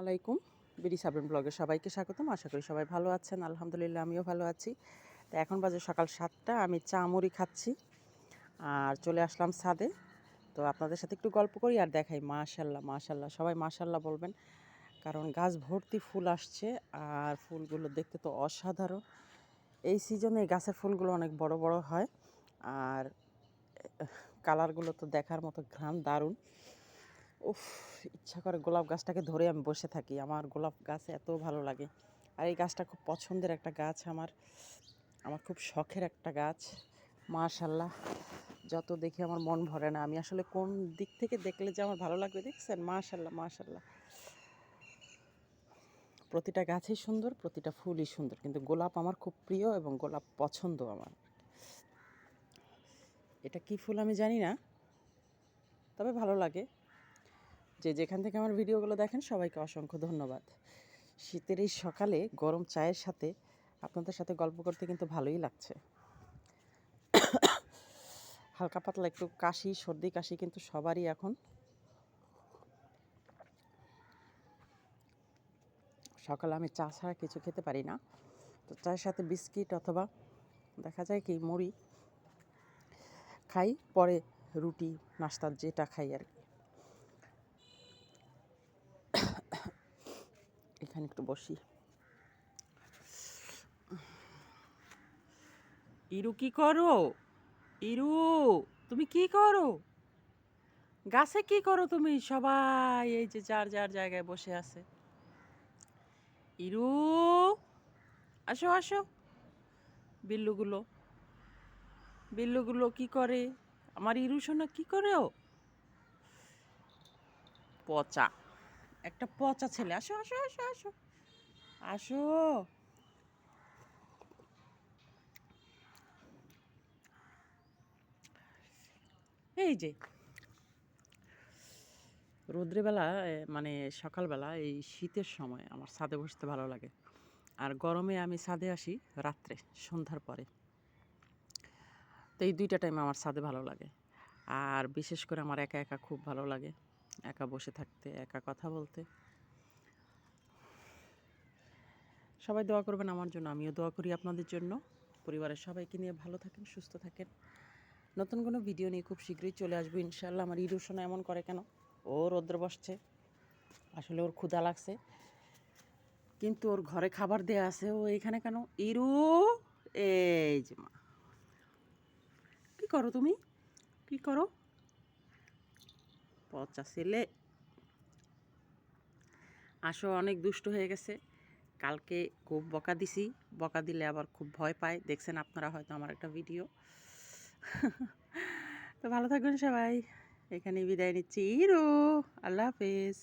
আলাইকুম। বিডি সাবরিন ব্লগে সবাইকে স্বাগতম। আশা করি সবাই ভালো আছেন। আলহামদুলিল্লাহ, আমিও ভালো আছি। তো এখন বাজে সকাল সাতটা, আমি চা মুড়ি খাচ্ছি আর চলে আসলাম ছাদে। তো আপনাদের সাথে একটু গল্প করি আর দেখাই। মাশাল্লাহ মাশাল্লাহ, সবাই মাশাল্লাহ বলবেন। কারণ গাছ ভর্তি ফুল আসছে আর ফুলগুলো দেখতে তো অসাধারণ। এই সিজনে গাছের ফুলগুলো অনেক বড় বড় হয় আর কালারগুলো তো দেখার মতো ঘ্রাণ দারুণ। উফ, ইচ্ছা করে গোলাপ গাছটাকে ধরে আমি বসে থাকি। আমার গোলাপ গাছ এত ভালো লাগে। আর এই গাছটা খুব পছন্দের একটা গাছ আমার। আমার খুব শখের একটা গাছ। মাশাল্লাহ যত দেখি আমার মন ভরে না। আমি আসলে কোন দিক থেকে দেখলে যে আমার ভালো লাগবে দেখছেন? মাশাল্লাহ মাশাল্লাহ প্রতিটা গাছই সুন্দর, প্রতিটা ফুলই সুন্দর। কিন্তু গোলাপ আমার খুব প্রিয় এবং গোলাপ পছন্দ আমার। এটা কি ফুল আমি জানি না, তবে ভালো লাগে। যে যেখান থেকে আমার ভিডিওগুলো দেখেন, সবাইকে অসংখ্য ধন্যবাদ। শীতের এই সকালে গরম চায়ের সাথে আপনাদের সাথে গল্প করতে কিন্তু ভালোই লাগছে। হালকা পাতলা একটু কাশি, সর্দি কাশি কিন্তু সবারই এখন। সকালে আমি চা ছাড়া কিছু খেতে পারি না। তো চায়ের সাথে বিস্কিট অথবা দেখা যায় কি মুড়ি খাই, পরে রুটি, নাস্তার যেটা খাই আর কি। এখানে একটু বসি। ইরু কি করো? ইরু, তুমি কি করো? গাছে কি করো তুমি? সবাই এই যে যার যার জায়গায় বসে আছে। ইরু, আসো আসো। বিল্লুগুলো বিল্লুগুলো কি করে? আমার ইরু সোনা কি করে ও পচা। একটা পচা ছেলে। আসো আসো আসো আসো। আসো। এই যে। রৌদ্রেবেলা মানে সকালবেলা এই শীতের সময় আমার ছাদে বসতে ভালো লাগে। আর গরমে আমি ছাদে আসি রাত্রে, সন্ধ্যার পরে। তো এই দুইটা টাইম আমার ছাদে ভালো লাগে। আর বিশেষ করে আমার একা একা খুব ভালো লাগে। একা বসে থাকতে, একা কথা বলতে। সবাই দোয়া করবেন আমার জন্য, আমিও দোয়া করি আপনাদের জন্য। পরিবারের সবাইকে নিয়ে ভালো থাকেন, সুস্থ থাকেন। নতুন কোনো ভিডিও নিয়ে খুব শীঘ্রই চলে আসব ইনশাল্লাহ আমার ইরুশোনা এমন করে কেন? ও রৌদ্র বসছে। আসলে ওর ক্ষুধা লাগছে। কিন্তু ওর ঘরে খাবার দেয়া আছে। ও এখানে কেন? ইরু! এই যে মা। কি করো তুমি? কি করো? পচা ছেলে। আসো, অনেক দুষ্ট হয়ে গেছে। কালকে খুব বকা দিছি। বকা দিলে আবার খুব ভয় পায়। দেখছেন আপনারা হয়তো আমার একটা ভিডিও। তো ভালো থাকবেন সবাই। এখানে বিদায় নিচ্ছি। ইরো, আল্লাহ হাফেজ।